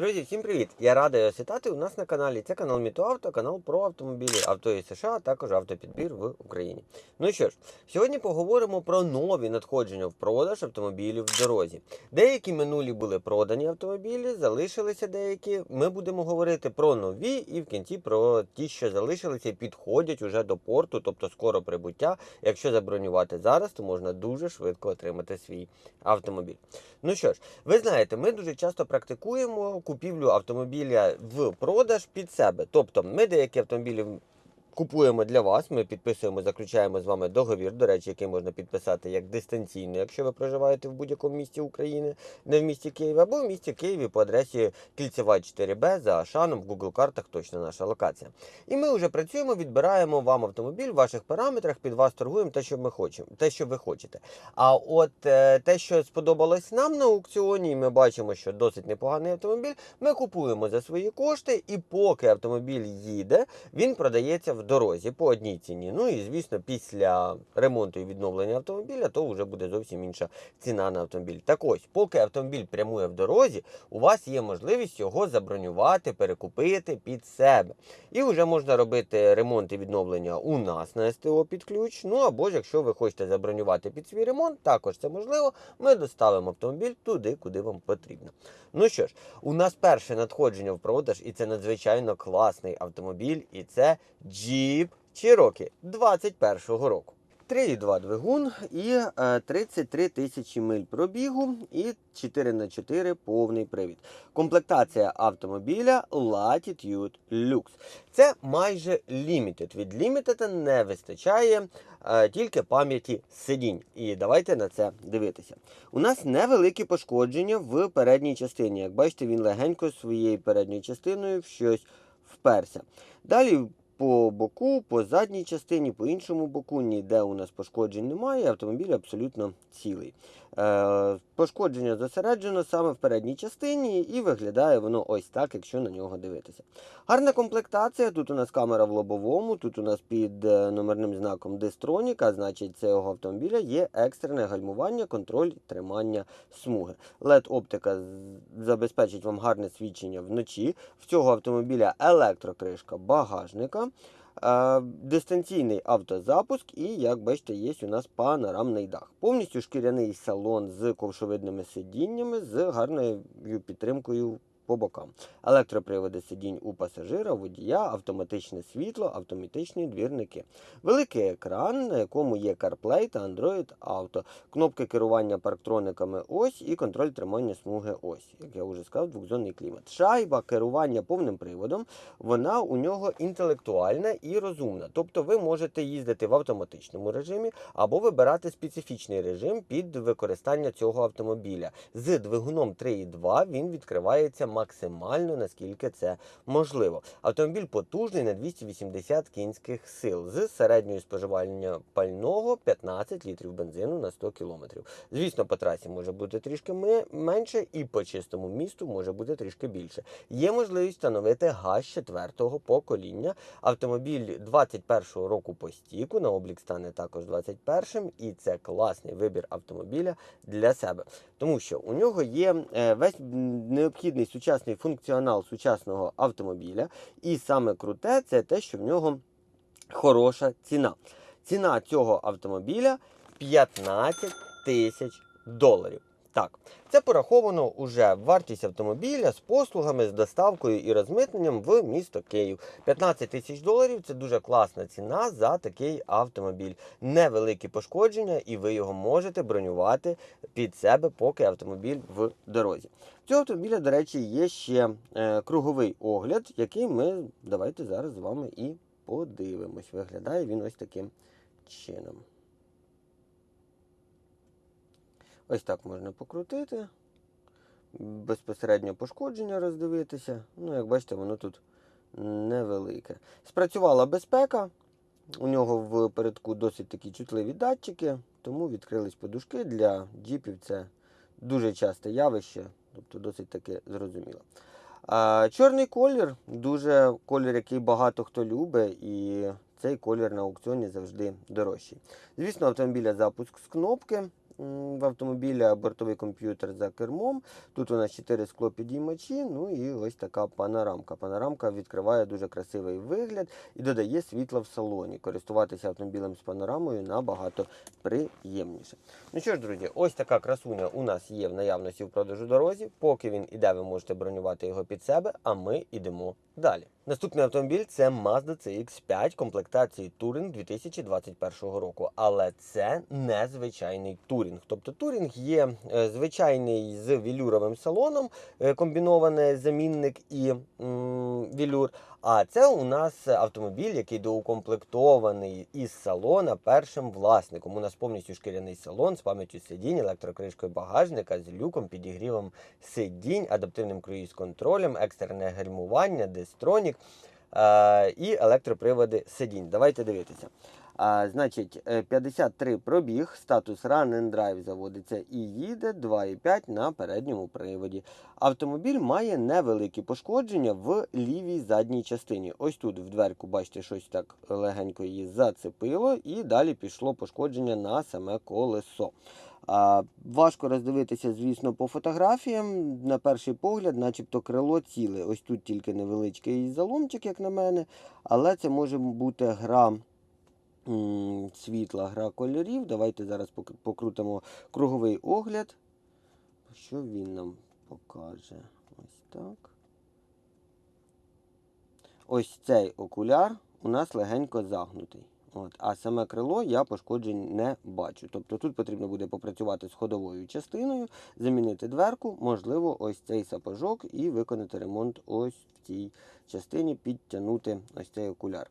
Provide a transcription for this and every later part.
Друзі, всім привіт! Я радий вас вітати у нас на каналі. Це канал Мітоавто, канал про автомобілі, авто із США, а також автопідбір в Україні. Ну що ж, сьогодні поговоримо про нові надходження в продаж автомобілів в дорозі. Деякі минулі були продані автомобілі, залишилися деякі. Ми будемо говорити про нові і в кінці про ті, що залишилися і підходять уже до порту, тобто скоро прибуття. Якщо забронювати зараз, то можна дуже швидко отримати свій автомобіль. Ну що ж, ви знаєте, ми дуже часто практикуємо купівлю автомобіля в продаж під себе. Тобто, ми деякі автомобілі купуємо для вас. Ми підписуємо, заключаємо з вами договір, до речі, який можна підписати як дистанційно, якщо ви проживаєте в будь-якому місті України, не в місті Києві, або в місті Києві по адресі Кільцева 4Б за Ашаном в Google картах точно наша локація. І ми вже працюємо, відбираємо вам автомобіль в ваших параметрах, під вас торгуємо те, що ми хочемо, те, що ви хочете. А от е, те, що сподобалось нам на аукціоні, і ми бачимо, що досить непоганий автомобіль, ми купуємо за свої кошти, і поки автомобіль їде, він продається в дорозі по одній ціні. Ну і звісно, після ремонту і відновлення автомобіля, то вже буде зовсім інша ціна на автомобіль. Так ось, поки автомобіль прямує в дорозі, у вас є можливість його забронювати, перекупити під себе. І вже можна робити ремонт і відновлення у нас на СТО під ключ. Ну або ж якщо ви хочете забронювати під свій ремонт, також це можливо. Ми доставимо автомобіль туди, куди вам потрібно. Ну що ж, у нас перше надходження в продаж, і це надзвичайно класний автомобіль, і це Jeep Cherokee 21-го року. 3,2 двигун і е, 33 тисячі миль пробігу і 4х4 повний привід. Комплектація автомобіля Latitude Lux. Це майже Limited. Від Limited не вистачає е, тільки пам'яті сидінь. І давайте на це дивитися. У нас невеликі пошкодження в передній частині. Як бачите, він легенько своєю передньою частиною в щось вперся. Далі по боку, по задній частині, по іншому боку, ніде у нас пошкоджень немає, автомобіль абсолютно цілий. Е, пошкодження зосереджено саме в передній частині, і виглядає воно ось так, якщо на нього дивитися. Гарна комплектація. Тут у нас камера в лобовому, тут у нас під е, номерним знаком а значить цього автомобіля є екстрене гальмування, контроль тримання смуги. led оптика забезпечить вам гарне свідчення вночі. В цього автомобіля електрокришка багажника. Е, Дистанційний автозапуск, і, як бачите, є у нас панорамний дах. Повністю шкіряний салон з ковшовидними сидіннями, з гарною підтримкою по бокам. Електроприводи сидінь у пасажира, водія, автоматичне світло, автоматичні двірники. Великий екран, на якому є CarPlay та Android Auto. Кнопки керування парктрониками ось і контроль тримання смуги ось. Як я вже сказав, двохзонний клімат. Шайба керування повним приводом, вона у нього інтелектуальна і розумна. Тобто ви можете їздити в автоматичному режимі або вибирати специфічний режим під використання цього автомобіля. З двигуном 3.2 він відкривається максимально наскільки це можливо. Автомобіль потужний на 280 кінських сил з середньою споживання пального 15 літрів бензину на 100 км. Звісно, по трасі може бути трішки менше, і по чистому місту може бути трішки більше. Є можливість встановити газ четвертого покоління. Автомобіль 21-го року по стіку на облік стане також 21-м, і це класний вибір автомобіля для себе, тому що у нього є е, весь необхідний сучасний функціонал сучасного автомобіля, і саме круте це те, що в нього хороша ціна. Ціна цього автомобіля 15 тисяч доларів. Так, це пораховано уже вартість автомобіля з послугами, з доставкою і розмитненням в місто Київ. 15 тисяч доларів це дуже класна ціна за такий автомобіль. Невеликі пошкодження, і ви його можете бронювати під себе, поки автомобіль в дорозі. Цього автомобіля, до речі, є ще е, круговий огляд, який ми давайте зараз з вами і подивимось. Виглядає він ось таким чином. Ось так можна покрутити. Безпосередньо пошкодження роздивитися. Ну, як бачите, воно тут невелике. Спрацювала безпека. У нього в передку досить такі чутливі датчики, тому відкрились подушки. Для джіпів це дуже часте явище, тобто досить таки зрозуміло. А, чорний колір дуже колір, який багато хто любить, і цей колір на аукціоні завжди дорожчий. Звісно, автомобіля запуск з кнопки. В автомобіля бортовий комп'ютер за кермом. Тут у нас 4 склопідіймачі, ну і ось така панорамка. Панорамка відкриває дуже красивий вигляд і додає світла в салоні. Користуватися автомобілем з панорамою набагато приємніше. Ну що ж, друзі, ось така красуня у нас є в наявності в продажу дорозі. Поки він іде, ви можете бронювати його під себе, а ми йдемо далі. Наступний автомобіль це Mazda CX5 комплектації Touring 2021 року. Але це не звичайний турінг. Тобто турінг є е, звичайний з вілюровим салоном, е, комбінований замінник і м, вілюр. А це у нас автомобіль, який доукомплектований із салона першим власником. У нас повністю шкіряний салон з пам'яттю сидінь, електрокришкою багажника, з люком, підігрівом сидінь, адаптивним круїз-контролем, екстрене гальмування, дестронік е- і електроприводи сидінь. Давайте дивитися. А, значить, е, 53 пробіг, статус Run and Drive заводиться і їде 2,5 на передньому приводі. Автомобіль має невеликі пошкодження в лівій задній частині. Ось тут в дверку, бачите, щось так легенько її зацепило, і далі пішло пошкодження на саме колесо. А, важко роздивитися, звісно, по фотографіям. На перший погляд, начебто крило ціле. Ось тут тільки невеличкий заломчик, як на мене, але це може бути гра світла, гра кольорів. Давайте зараз покрутимо круговий огляд. Що він нам покаже? Ось так. Ось цей окуляр у нас легенько загнутий. От, а саме крило я пошкоджень не бачу. Тобто тут потрібно буде попрацювати з ходовою частиною, замінити дверку, можливо, ось цей сапожок і виконати ремонт ось в цій частині, підтягнути ось цей окуляр.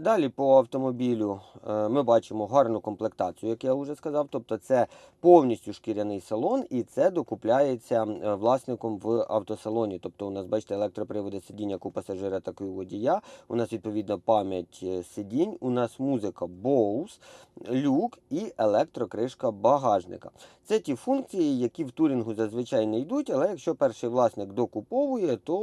Далі по автомобілю е, ми бачимо гарну комплектацію, як я вже сказав. Тобто це повністю шкіряний салон, і це докупляється е, власником в автосалоні. Тобто, у нас бачите електроприводи сидіння у пасажира, так і у водія. У нас відповідно пам'ять е, сидінь. У нас музика Bose, люк і електрокришка багажника. Це ті функції, які в турінгу зазвичай не йдуть, але якщо перший власник докуповує, то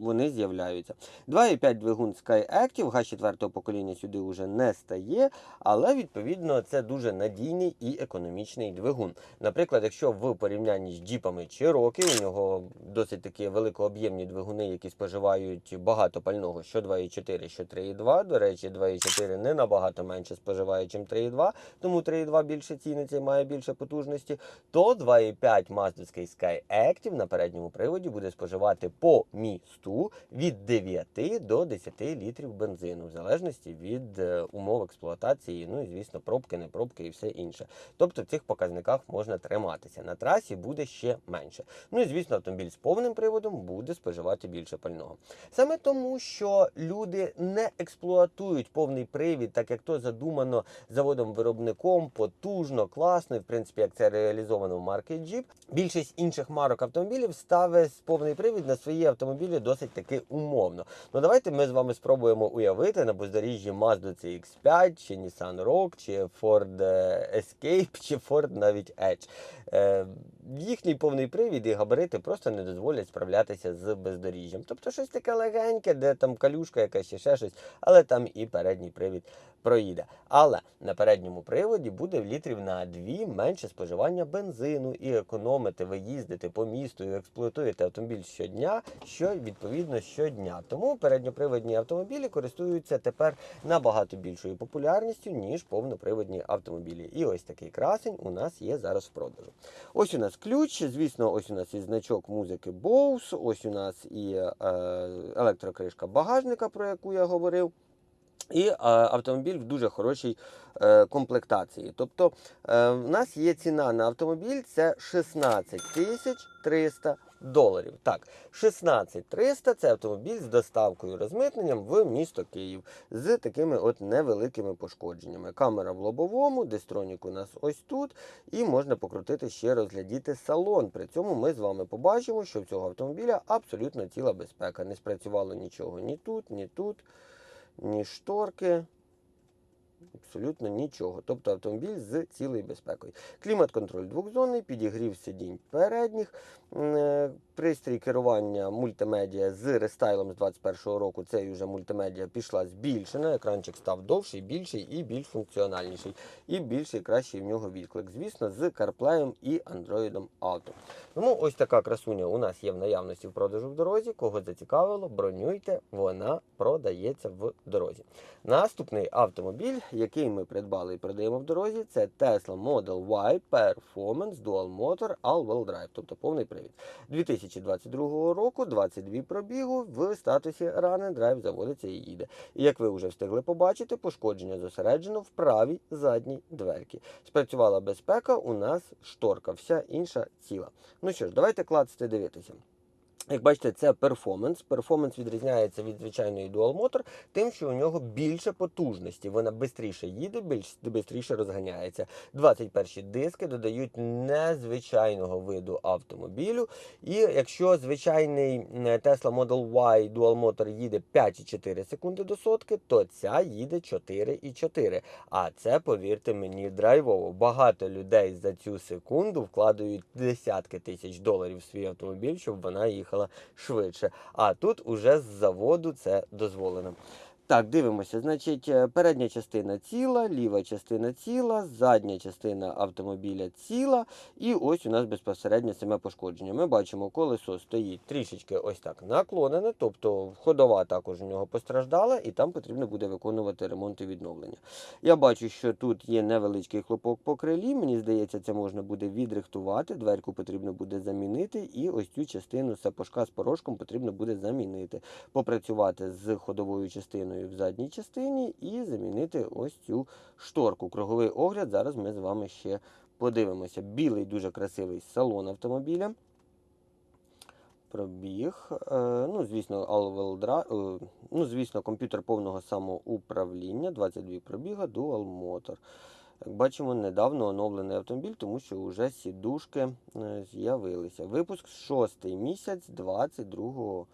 вони з'являються. 2,5 двигун SkyActiv, газ 4 покоління сюди вже не стає, але відповідно це дуже надійний і економічний двигун. Наприклад, якщо в порівнянні з джіпами Cherokee, у нього досить такі великооб'ємні двигуни, які споживають багато пального, що 2,4, що 3,2. До речі, 2,4 не набагато менше споживає, ніж 3,2, тому 3,2 більше ціниться і має більше потужності, то 2,5 маздовський SkyActiv на передньому приводі буде споживати по місту від 9 до 10 літрів бензину, в залежності від е, умов експлуатації, ну і звісно, пробки, не пробки і все інше. Тобто в цих показниках можна триматися. На трасі буде ще менше. Ну і звісно, автомобіль з повним приводом буде споживати більше пального. Саме тому, що люди не експлуатують повний привід, так як то задумано заводом-виробником, потужно, класно, і в принципі, як це реалізовано в марки Jeep. Більшість інших марок автомобілів ставить повний привід на свої автомобілі досить таки умовно. Ну давайте ми з вами спробуємо уявити на бездоріжжі Mazda CX5, чи Nissan Rogue, чи Ford е, Escape, чи Ford навіть Edge. Їхній повний привід і габарити просто не дозволять справлятися з бездоріжжям. Тобто щось таке легеньке, де там калюшка, якась ще ще щось, але там і передній привід проїде. Але на передньому приводі буде в літрів на 2 менше споживання бензину і економити, ви їздите по місту і експлуатуєте автомобіль щодня, що відповідно щодня. Тому передньоприводні автомобілі користуються тепер набагато більшою популярністю, ніж повноприводні автомобілі. І ось такий красень у нас є зараз в продажу. Ось у нас ключ, звісно, ось у нас і значок музики Bose, ось у нас і е, електрокришка багажника, про яку я говорив. І е, автомобіль в дуже хорошій е, комплектації. Тобто е, в нас є ціна на автомобіль це 16 тисяч 300 доларів. Так, 16 300 це автомобіль з доставкою розмитненням в місто Київ з такими от невеликими пошкодженнями. Камера в лобовому, дистронік у нас ось тут, і можна покрутити ще розглядіти салон. При цьому ми з вами побачимо, що в цього автомобіля абсолютно ціла безпека. Не спрацювало нічого ні тут, ні тут ні шторки. Абсолютно нічого. Тобто автомобіль з цілою безпекою. Клімат-контроль двохзонний, підігрів сидінь передніх, Пристрій керування мультимедіа з рестайлом з 21-го року. Цей вже мультимедіа пішла збільшена. Екранчик став довший, більший і більш функціональніший. І більший, кращий в нього відклик. Звісно, з CarPlay і Android Auto. Тому ось така красуня у нас є в наявності в продажу в дорозі. Кого зацікавило, бронюйте, вона продається в дорозі. Наступний автомобіль, який ми придбали і продаємо в дорозі, це Tesla Model Y Performance Dual Motor All-Wheel Drive, тобто повний привід. 2022 року 22 пробігу в статусі and Drive заводиться і їде. І як ви вже встигли побачити, пошкодження зосереджено в правій задній дверці. Спрацювала безпека, у нас шторка, вся інша ціла. Ну що ж, давайте клацати дивитися. Як бачите, це перформанс. Перформанс відрізняється від звичайної Dual Motor тим, що у нього більше потужності. Вона швидше їде, більш швидше розганяється. 21 диски додають незвичайного виду автомобілю. І якщо звичайний Tesla Model Y Dual Motor їде 5,4 секунди до сотки, то ця їде 4,4. А це, повірте мені, драйвово. Багато людей за цю секунду вкладають десятки тисяч доларів в свій автомобіль, щоб вона їхала швидше. А тут уже з заводу це дозволено. Так, дивимося. Значить, е, передня частина ціла, ліва частина ціла, задня частина автомобіля ціла. І ось у нас безпосередньо саме пошкодження. Ми бачимо, колесо стоїть трішечки ось так наклонене, тобто ходова також у нього постраждала, і там потрібно буде виконувати ремонт і відновлення. Я бачу, що тут є невеличкий хлопок по крилі. Мені здається, це можна буде відрихтувати. Дверку потрібно буде замінити, і ось цю частину сапожка з порошком потрібно буде замінити, попрацювати з ходовою частиною в задній частині і замінити ось цю шторку. Круговий огляд. Зараз ми з вами ще подивимося. Білий дуже красивий салон автомобіля. Пробіг. Е, ну, звісно, drive, е, ну, звісно, комп'ютер повного самоуправління, 22 пробіга, Dual Motor. Як бачимо, недавно оновлений автомобіль, тому що вже сідушки е, з'явилися. Випуск 6 місяць 22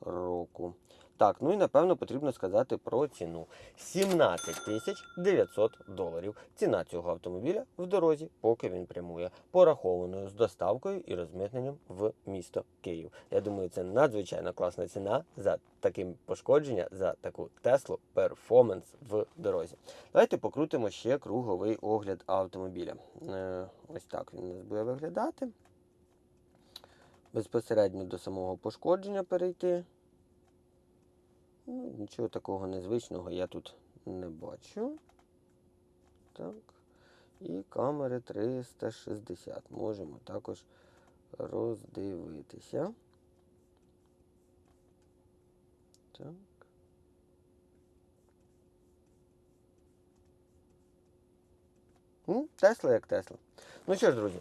року. Так, ну і напевно потрібно сказати про ціну. 17 тисяч 900 доларів. Ціна цього автомобіля в дорозі, поки він прямує, порахованою з доставкою і розмитненням в місто Київ. Я думаю, це надзвичайно класна ціна за таким пошкодження, за таку Теслу перформанс в дорозі. Давайте покрутимо ще круговий огляд автомобіля. Е, ось так він у нас буде виглядати. Безпосередньо до самого пошкодження перейти. Ну, нічого такого незвичного я тут не бачу. Так. І камери 360. Можемо також роздивитися. Так. Тесла як Тесла. Ну що ж, друзі,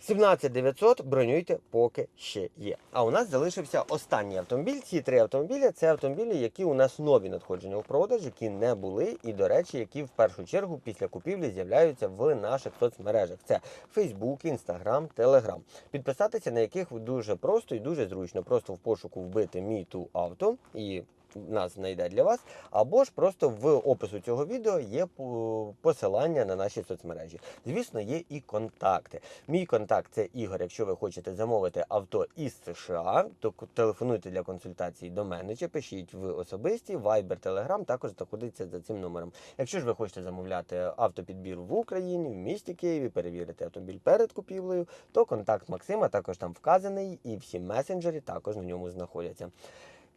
17900 бронюйте, поки ще є. А у нас залишився останній автомобіль. Ці три автомобілі це автомобілі, які у нас нові надходження у продаж, які не були, і, до речі, які в першу чергу після купівлі з'являються в наших соцмережах. Це Facebook, Instagram, Telegram. Підписатися на яких дуже просто і дуже зручно. Просто в пошуку вбити Me Too Auto і нас знайде для вас, або ж просто в опису цього відео є по- посилання на наші соцмережі. Звісно, є і контакти. Мій контакт це Ігор. Якщо ви хочете замовити авто із США, то телефонуйте для консультацій до мене чи пишіть в особисті, Viber, Telegram також знаходиться за цим номером. Якщо ж ви хочете замовляти автопідбір в Україні, в місті Києві, перевірити автомобіль перед купівлею, то контакт Максима також там вказаний, і всі месенджери також на ньому знаходяться.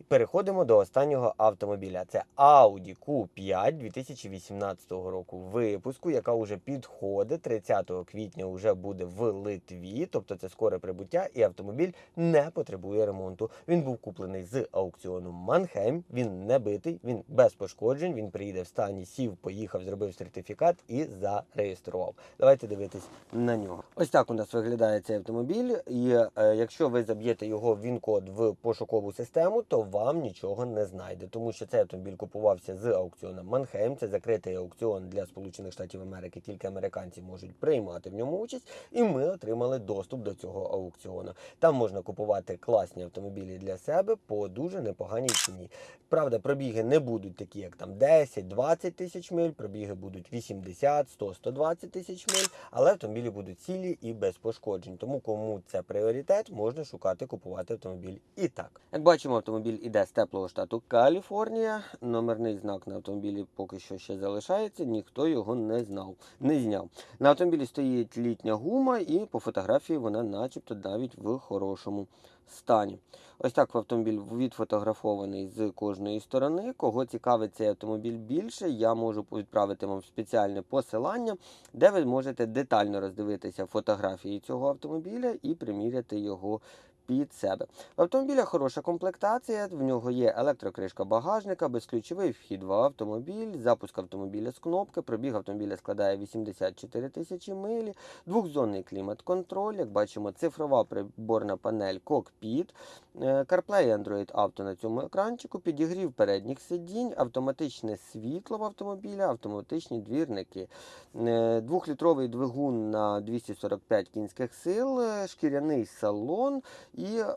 Переходимо до останнього автомобіля. Це Audi Q5 2018 року випуску, яка вже підходить 30 квітня вже буде в Литві, тобто це скоре прибуття, і автомобіль не потребує ремонту. Він був куплений з аукціону Манхейм. Він не битий, він без пошкоджень. Він приїде в стані, сів, поїхав, зробив сертифікат і зареєстрував. Давайте дивитись на нього. Ось так у нас виглядає цей автомобіль. І е, якщо ви заб'єте його він-код в пошукову систему, то вам нічого не знайде, тому що цей автомобіль купувався з аукціону Манхейм. Це закритий аукціон для Сполучених Штатів Америки. Тільки американці можуть приймати в ньому участь, і ми отримали доступ до цього аукціону. Там можна купувати класні автомобілі для себе по дуже непоганій ціні. Правда, пробіги не будуть такі, як там 10-20 тисяч миль, пробіги будуть 80, 100, 120 тисяч миль, але автомобілі будуть цілі і без пошкоджень. Тому кому це пріоритет, можна шукати купувати автомобіль і так. Як бачимо, автомобіль іде з теплого штату Каліфорнія. Номерний знак на автомобілі поки що ще залишається, ніхто його не знав, не зняв. На автомобілі стоїть літня гума, і по фотографії вона, начебто, навіть в хорошому стані. Ось так автомобіль відфотографований з кожної сторони. Кого цікавить цей автомобіль більше, я можу відправити вам спеціальне посилання, де ви можете детально роздивитися фотографії цього автомобіля і приміряти його під себе. В автомобіля хороша комплектація, в нього є електрокришка багажника, безключовий вхід в автомобіль, запуск автомобіля з кнопки, пробіг автомобіля складає 84 тисячі милі, двохзонний клімат-контроль, як бачимо, цифрова приборна панель кокпіт, е, CarPlay Android Auto на цьому екранчику, підігрів передніх сидінь, автоматичне світло в автомобіля, автоматичні двірники, Е, двохлітровий двигун на 245 кінських сил, е, шкіряний салон і е,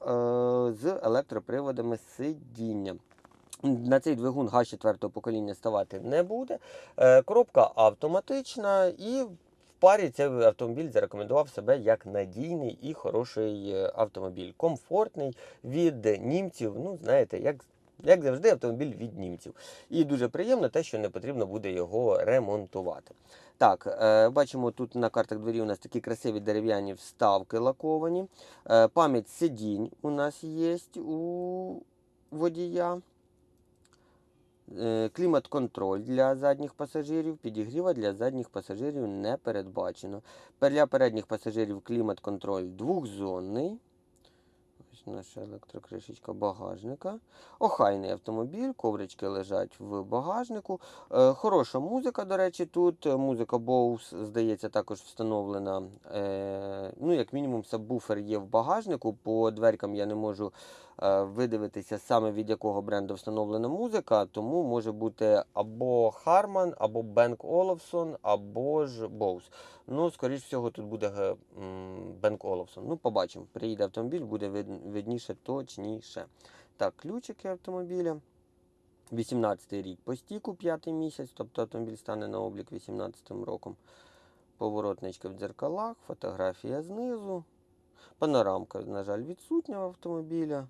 з електроприводами сидіння. На цей двигун газ 4 покоління ставати не буде. Е, Коробка автоматична і парі цей автомобіль зарекомендував себе як надійний і хороший е, автомобіль. Комфортний від німців. Ну, знаєте, як, як завжди, автомобіль від німців. І дуже приємно те, що не потрібно буде його ремонтувати. Так, е, бачимо тут на картах дверів у нас такі красиві дерев'яні вставки лаковані. Е, пам'ять сидінь у нас є у водія. Е, Клімат-контроль для задніх пасажирів, підігріва для задніх пасажирів не передбачено. Для передніх пасажирів клімат-контроль двохзонний. Наша електрокришечка багажника. Охайний автомобіль, коврички лежать в багажнику. Е, хороша музика, до речі, тут. Музика Bose, здається, також встановлена. Е, ну, як мінімум, сабвуфер є в багажнику. По дверкам я не можу е, видивитися саме від якого бренду встановлена музика, тому може бути або Harman, або Bang Olufsen, або ж Bose. Ну, скоріш всього, тут буде м, Olufsen. Ну, побачимо. Приїде автомобіль, буде видніше, точніше. Так, ключики автомобіля. 18 й рік по стіку, 5 місяць, тобто автомобіль стане на облік 18 роком. Поворотнички в дзеркалах, фотографія знизу. Панорамка, на жаль, відсутня в автомобіля.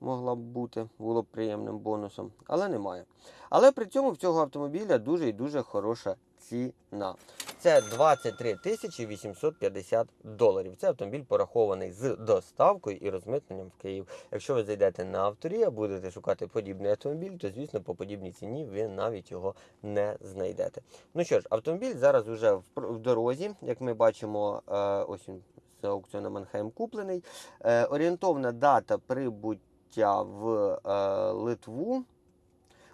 Могла б бути, було б приємним бонусом, але немає. Але при цьому в цього автомобіля дуже і дуже хороша ціна. Це 23 тисячі 850 доларів. Це автомобіль порахований з доставкою і розмитненням в Київ. Якщо ви зайдете на авторія, будете шукати подібний автомобіль, то звісно по подібній ціні ви навіть його не знайдете. Ну що ж, автомобіль зараз вже в, в дорозі, як ми бачимо, е, ось він з аукціону Манхайм куплений. Е, орієнтовна дата прибуття в е, Литву.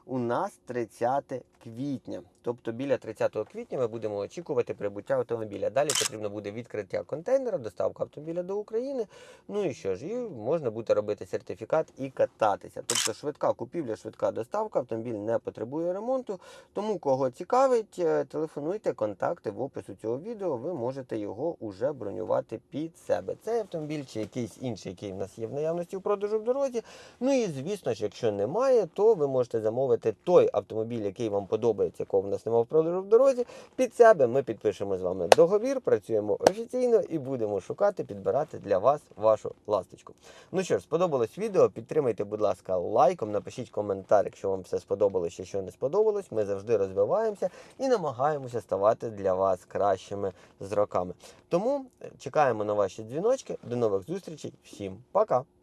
У нас 30 квітня. Тобто біля 30 квітня ми будемо очікувати прибуття автомобіля. Далі потрібно буде відкриття контейнера, доставка автомобіля до України. Ну і що ж, і можна буде робити сертифікат і кататися. Тобто швидка купівля, швидка доставка, автомобіль не потребує ремонту. Тому кого цікавить, е, телефонуйте, контакти в опису цього відео. Ви можете його уже бронювати під себе. Цей автомобіль чи якийсь інший, який в нас є в наявності у продажу в дорозі. Ну і звісно ж, якщо немає, то ви можете замовити той автомобіль, який вам подобається, якого в нас немає в продажу в дорозі. Під себе ми підпишемо з вами договір, працюємо офіційно і будемо шукати, підбирати для вас вашу ласточку. Ну що ж, сподобалось відео, підтримайте, будь ласка, лайком, напишіть коментар, якщо вам все сподобалось чи що не сподобалось. Ми завжди розвиваємося і намагаємося ставати для вас кращими з роками. Тому чекаємо на ваші дзвіночки. До нових зустрічей. Всім пока!